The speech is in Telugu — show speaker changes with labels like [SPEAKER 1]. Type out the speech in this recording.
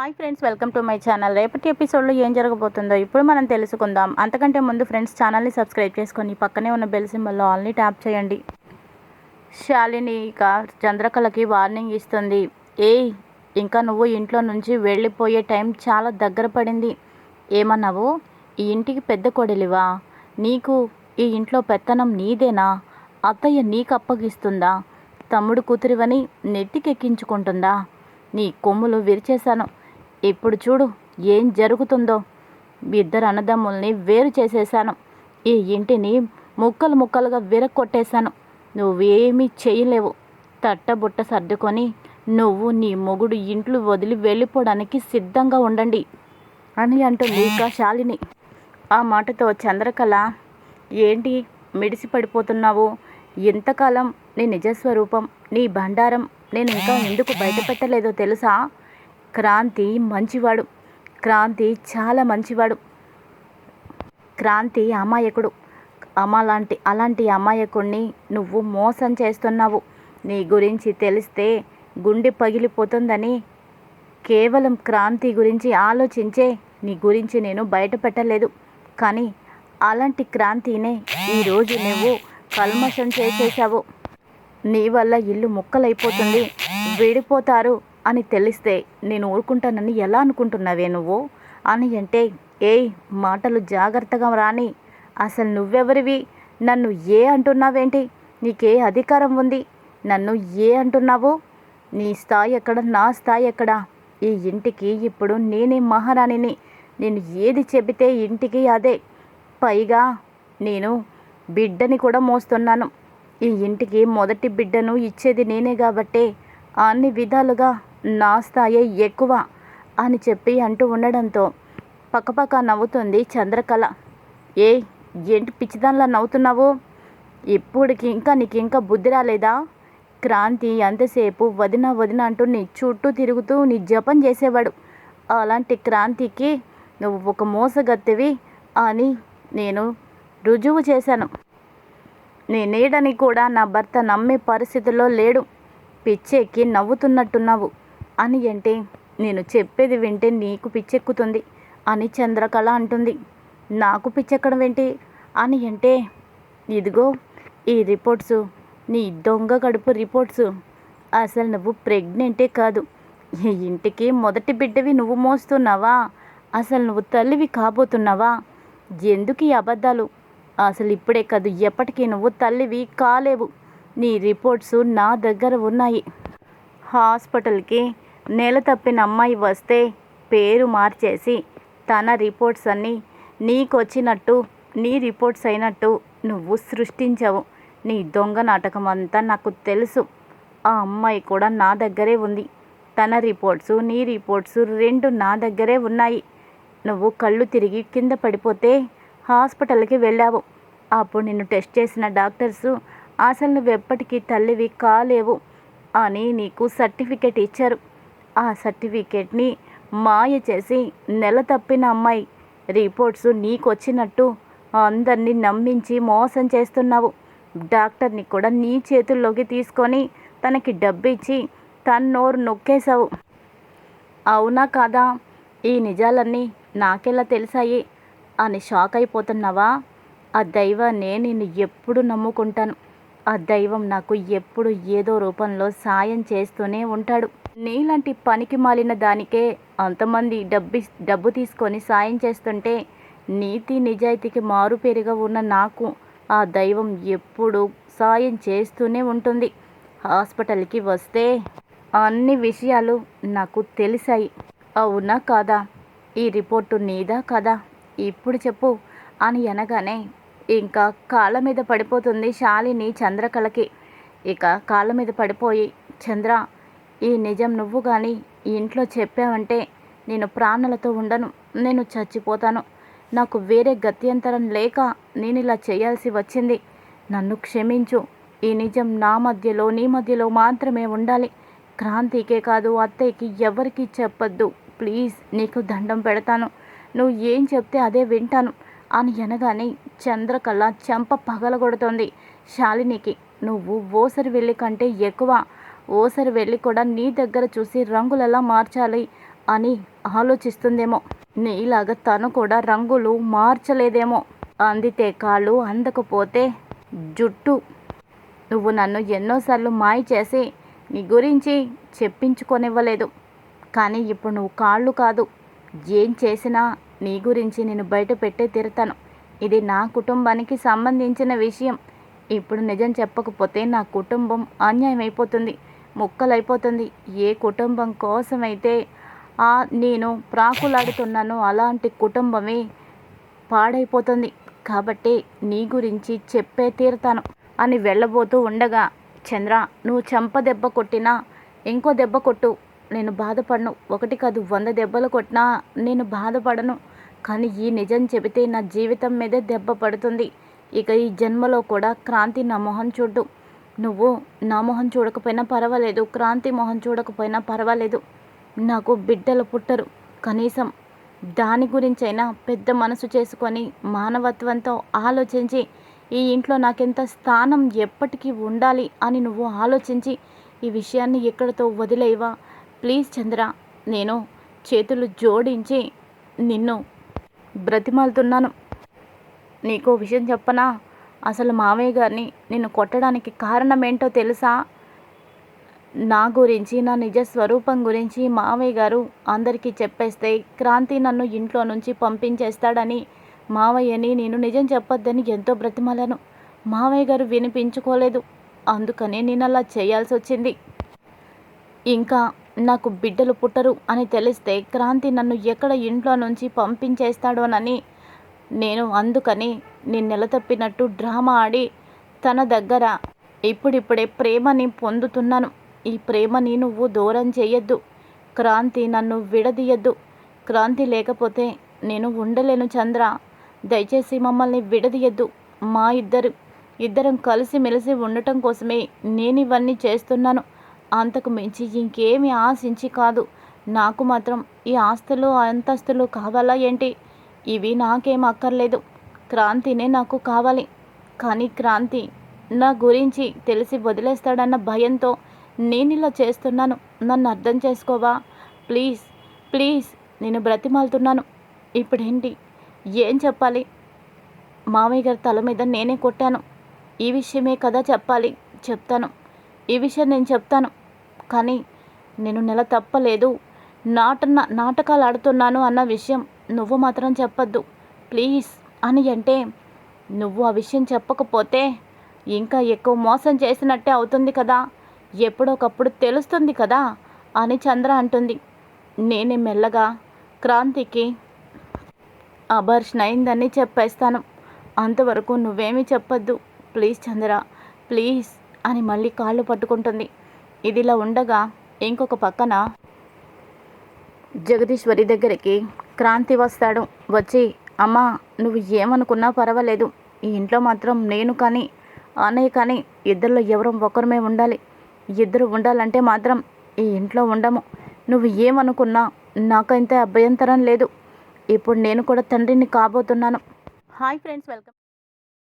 [SPEAKER 1] Hi friends welcome to my channel. రేపటి ఎపిసోడ్లో ఏం జరగబోతుందో ఇప్పుడు మనం తెలుసుకుందాం. అంతకంటే ముందు ఫ్రెండ్స్ ఛానల్ని సబ్స్క్రైబ్ చేసుకొని పక్కనే ఉన్న బెల్ సింబల్లో ఆల్ని ట్యాప్ చేయండి. శాలిని ఇక చంద్రకళకి వార్నింగ్ ఇస్తుంది. ఏ ఇంకా నువ్వు ఇంట్లో నుంచి వెళ్ళిపోయే టైం చాలా దగ్గర పడింది. ఏమన్నావు? ఈ ఇంటికి పెద్ద కొడలివా? నీకు ఈ ఇంట్లో పెత్తనం నీదేనా? అత్తయ్య నీకు అప్పగిస్తుందా? తమ్ముడు కూతురివని నెత్తికెక్కించుకుంటుందా? నీ కొమ్ములు విరిచేశాను. ఇప్పుడు చూడు ఏం జరుగుతుందో. ఇద్దరు అన్నదమ్ముల్ని వేరు చేసేశాను. ఈ ఇంటిని ముక్కలు ముక్కలుగా విరక్కొట్టేశాను. నువ్వేమీ చేయలేవు. తట్టబుట్ట సర్దుకొని నువ్వు నీ మొగుడు ఇంట్లో వదిలి వెళ్ళిపోవడానికి సిద్ధంగా ఉండండి అని అంటుంది ఇక శాలిని. ఆ మాటతో చంద్రకళ ఏంటి మిడిసి పడిపోతున్నావు? ఇంతకాలం నీ నిజస్వరూపం నీ బండారం నేను ఇంకా ఎందుకు బయటపెట్టలేదో తెలుసా? క్రాంతి మంచివాడు. క్రాంతి చాలా మంచివాడు. క్రాంతి అమాయకుడు. అమలాంటి అలాంటి అమాయకుడిని నువ్వు మోసం చేస్తున్నావు. నీ గురించి తెలిస్తే గుండె పగిలిపోతుందని కేవలం క్రాంతి గురించి ఆలోచించే నీ గురించి నేను బయట పెట్టలేదు కానీ అలాంటి క్రాంతినే ఈరోజు నువ్వు కల్మషం చేసేసావు నీ వల్ల ఇల్లు ముక్కలైపోతుంది. విడిపోతారు అని తెలిస్తే నేను ఊరుకుంటానని ఎలా అనుకుంటున్నావే నువ్వు? అని అంటే ఏయ్ మాటలు జాగ్రత్తగా రాని అసలు నువ్వెవరివి? నన్ను ఏ అంటున్నావేంటి? నీకే అధికారం ఉంది. నన్ను ఏ అంటున్నావు? నీ స్థాయి ఎక్కడ? నా స్థాయి ఎక్కడ? ఈ ఇంటికి ఇప్పుడు నేనే మహారాణిని. నేను ఏది చెబితే ఇంటికి అదే. పైగా నేను బిడ్డని కూడా మోస్తున్నాను. ఈ ఇంటికి మొదటి బిడ్డను ఇచ్చేది నేనే కాబట్టే అన్ని విధాలుగా నా స్థాయి ఎక్కువ అని చెప్పి అంటూ ఉండడంతో పక్కపక్క నవ్వుతుంది చంద్రకళ. ఏ ఏంటి పిచ్చిదానిలా నవ్వుతున్నావు? ఇప్పటికి ఇంకా నీకు ఇంకా బుద్ధి రాలేదా? క్రాంతి ఎంతసేపు వదిన వదిన అంటూ నీ చుట్టూ తిరుగుతూ నీ జపం చేసేవాడు. అలాంటి క్రాంతికి నువ్వు ఒక మోసగత్తెవి అని నేను రుజువు చేశాను. నీ నీడని కూడా నా భర్త నమ్మే పరిస్థితిలో లేడు. పిచ్చెక్కి నవ్వుతున్నట్టున్నావు. అని అంటే నేను చెప్పేది వింటే నీకు పిచ్చెక్కుతుంది అని చంద్రకళ అంటుంది. నాకు పిచ్చెక్కడం ఏంటి? అని అంటే ఇదిగో ఈ రిపోర్ట్సు నీ దొంగ కడుపు రిపోర్ట్సు. అసలు నువ్వు ప్రెగ్నెంటే కాదు. ఈ ఇంటికి మొదటి బిడ్డవి నువ్వు మోస్తున్నావా? అసలు నువ్వు తల్లివి కాబోతున్నావా? ఎందుకు ఈ అబద్ధాలు? అసలు ఇప్పుడే కాదు ఎప్పటికీ నువ్వు తల్లివి కాలేవు. నీ రిపోర్ట్స్ నా దగ్గర ఉన్నాయి. హాస్పిటల్కి నేల తప్పిన అమ్మాయి వస్తే పేరు మార్చేసి తన రిపోర్ట్స్ అన్నీ నీకొచ్చినట్టు నీ రిపోర్ట్స్ అయినట్టు నువ్వు సృష్టించావు. నీ దొంగ నాటకం అంతా నాకు తెలుసు. ఆ అమ్మాయి కూడా నా దగ్గరే ఉంది. తన రిపోర్ట్స్ నీ రిపోర్ట్స్ రెండు నా దగ్గరే ఉన్నాయి. నువ్వు కళ్ళు తిరిగి కింద పడిపోతే హాస్పిటల్కి వెళ్ళావు. అప్పుడు నిన్ను టెస్ట్ చేసిన డాక్టర్సు అసలు నువ్వు ఎప్పటికీ తల్లివి కాలేవు. అని నీకు సర్టిఫికెట్ ఇచ్చారు. ఆ సర్టిఫికెట్ని మాయ చేసి నెల తప్పిన అమ్మాయి రిపోర్ట్స్ నీకు వచ్చినట్టు అందరినీ నమ్మించి మోసం చేస్తున్నావు. డాక్టర్ని కూడా నీ చేతుల్లోకి తీసుకొని తనకి డబ్బు ఇచ్చి తన నోరు నొక్కేశావు. అవునా కాదా? ఈ నిజాలన్నీ నాకెలా తెలిసాయి? అని షాక్ అయిపోతున్నావా ఆ దైవాన్ని నేను ఎప్పుడు నమ్ముకుంటాను. ఆ దైవం నాకు ఎప్పుడు ఏదో రూపంలో సాయం చేస్తూనే ఉంటాడు. నీలాంటి పనికి మాలిన దానికే అంతమంది డబ్బి డబ్బు తీసుకొని సాయం చేస్తుంటే నీతి నిజాయితీకి మారుపేరుగా ఉన్న నాకు ఆ దైవం ఎప్పుడు సాయం చేస్తూనే ఉంటుంది. హాస్పిటల్కి వస్తే అన్ని విషయాలు నాకు తెలిసాయి. అవునా కాదా? ఈ రిపోర్టు నీదా కదా? ఇప్పుడు చెప్పు అని అనగానే ఇంకా కాళ్ళ మీద పడిపోతుంది శాలిని చంద్రకళకి. ఇక కాళ్ళ మీద పడిపోయి చంద్ర ఈ నిజం నువ్వు కానీ ఈ ఇంట్లో చెప్పావంటే నేను ప్రాణాలతో ఉండను నేను చచ్చిపోతాను. నాకు వేరే గత్యంతరం లేక నేను ఇలా చేయాల్సి వచ్చింది. నన్ను క్షమించు ఈ నిజం నా మధ్యలో నీ మధ్యలో మాత్రమే ఉండాలి. క్రాంతికే కాదు అత్తయ్యకి ఎవరికి చెప్పొద్దు. ప్లీజ్ నీకు దండం పెడతాను. నువ్వు ఏం చెప్తే అదే వింటాను. అని అనగానే చంద్రకళ చెంప పగలగొడుతోంది. శాలినికి నువ్వు ఓసరి వెళ్ళి కంటే ఎక్కువ. ఓసరి వెళ్ళి కూడా నీ దగ్గర చూసి రంగులెలా మార్చాలి అని ఆలోచిస్తుందేమో. నీలాగా తను కూడా రంగులు మార్చలేదేమో. అందితే కాళ్ళు అందకపోతే జుట్టు. నువ్వు నన్ను ఎన్నోసార్లు మాయ చేసి నీ గురించి చెప్పించుకొనివ్వలేదు. కానీ ఇప్పుడు నువ్వు కాళ్ళు కాదు. ఏం చేసినా నీ గురించి నేను బయట పెట్టే తీరుతాను ఇది నా కుటుంబానికి సంబంధించిన విషయం. ఇప్పుడు నిజం చెప్పకపోతే నా కుటుంబం అన్యాయం అయిపోతుంది ముక్కలైపోతుంది. ఏ కుటుంబం కోసమైతే ఆ నేను ప్రాకులాడుతున్నానో అలాంటి కుటుంబమే పాడైపోతుంది. కాబట్టి నీ గురించి చెప్పే తీరుతాను అని వెళ్ళబోతూ ఉండగా చంద్ర నువ్వు చెంప దెబ్బ కొట్టినా ఇంకో దెబ్బ కొట్టు. నేను బాధపడను. ఒకటి కాదు వంద దెబ్బలు కొట్టినా నేను బాధపడను. కానీ ఈ నిజం చెబితే నా జీవితం మీదే దెబ్బ పడుతుంది. ఇక ఈ జన్మలో కూడా క్రాంతి నా మొహం చూడ్డు. నువ్వు నా మొహం చూడకపోయినా పర్వాలేదు. క్రాంతి మొహం చూడకపోయినా పర్వాలేదు. నాకు బిడ్డలు పుట్టరు. కనీసం దాని గురించైనా పెద్ద మనసు చేసుకొని మానవత్వంతో ఆలోచించి ఈ ఇంట్లో నాకెంత స్థానం ఎప్పటికీ ఉండాలి అని నువ్వు ఆలోచించి ఈ విషయాన్ని ఎక్కడితో వదిలేవా ప్లీజ్ చంద్ర నేను చేతులు జోడించి నిన్ను బ్రతిమాలుతున్నాను. నీకో విషయం చెప్పనా? అసలు మామయ్య గారిని నిన్ను కొట్టడానికి కారణం ఏంటో తెలుసా? నా గురించి నా నిజ స్వరూపం గురించి మావయ్య గారు అందరికీ చెప్పేస్తే క్రాంతి నన్ను ఇంట్లో నుంచి పంపించేస్తాడని మావయ్యని నేను నిజం చెప్పొద్దని ఎంతో బ్రతిమలను. మావయ్య గారు వినిపించుకోలేదు. అందుకని నేను అలా చేయాల్సి వచ్చింది ఇంకా నాకు బిడ్డలు పుట్టరు అని తెలిస్తే క్రాంతి నన్ను ఎక్కడ ఇంట్లో నుంచి పంపించేస్తాడోనని నేను అందుకని నేను నిలతప్పినట్టు డ్రామా ఆడి తన దగ్గర ఇప్పుడిప్పుడే ప్రేమని పొందుతున్నాను. ఈ ప్రేమని నువ్వు దూరం చేయొద్దు క్రాంతి నన్ను విడదీయద్దు. క్రాంతి లేకపోతే నేను ఉండలేను చంద్ర. దయచేసి మమ్మల్ని విడదీయద్దు. మా ఇద్దరు ఇద్దరం కలిసిమెలిసి ఉండటం కోసమే నేను ఇవన్నీ చేస్తున్నాను. అంతకు మించి ఇంకేమి ఆశించి కాదు. నాకు మాత్రం ఈ ఆస్తులు అంతస్తులు కావాలా ఏంటి? ఇవి నాకేం అక్కర్లేదు. క్రాంతినే నాకు కావాలి. కానీ క్రాంతి నా గురించి తెలిసి వదిలేస్తాడన్న భయంతో నేను ఇలా చేస్తున్నాను. నన్ను అర్థం చేసుకోవా? ప్లీజ్ ప్లీజ్ నేను బ్రతిమాలుతున్నాను. ఇప్పుడేంటి? ఏం చెప్పాలి? మామయ్య గారి తల మీద నేనే కొట్టాను. ఈ విషయమే కదా చెప్పాలి? చెప్తాను. ఈ విషయం నేను చెప్తాను. కానీ నేను నెల తప్పలేదు. నాట నాటకాలు ఆడుతున్నాను అన్న విషయం నువ్వు మాత్రం చెప్పద్దు. ప్లీజ్ అని అంటే నువ్వు ఆ విషయం చెప్పకపోతే ఇంకా ఎక్కువ మోసం చేసినట్టే అవుతుంది కదా. ఎప్పుడొకప్పుడు తెలుస్తుంది కదా అని చంద్ర అంటుంది. నేనే మెల్లగా క్రాంతికి అబర్షన్ అయిందని చెప్పేస్తాను. అంతవరకు నువ్వేమీ చెప్పొద్దు. ప్లీజ్ చంద్ర ప్లీజ్ అని మళ్ళీ కాళ్ళు పట్టుకుంటుంది. ఇదిలా ఉండగా ఇంకొక పక్కన జగదీశ్వరి దగ్గరికి క్రాంతి వస్తాడు. వచ్చి అమ్మా నువ్వు ఏమనుకున్నా పర్వాలేదు. ఈ ఇంట్లో మాత్రం నేను కానీ అన్నయ్య కానీ ఇద్దరిలో ఎవరో ఒకరమే ఉండాలి. ఇద్దరు ఉండాలంటే మాత్రం ఈ ఇంట్లో ఉండము. నువ్వు ఏమనుకున్నా నాకైతే అభ్యంతరం లేదు. ఇప్పుడు నేను కూడా తండ్రిని కాబోతున్నాను. Hi friends welcome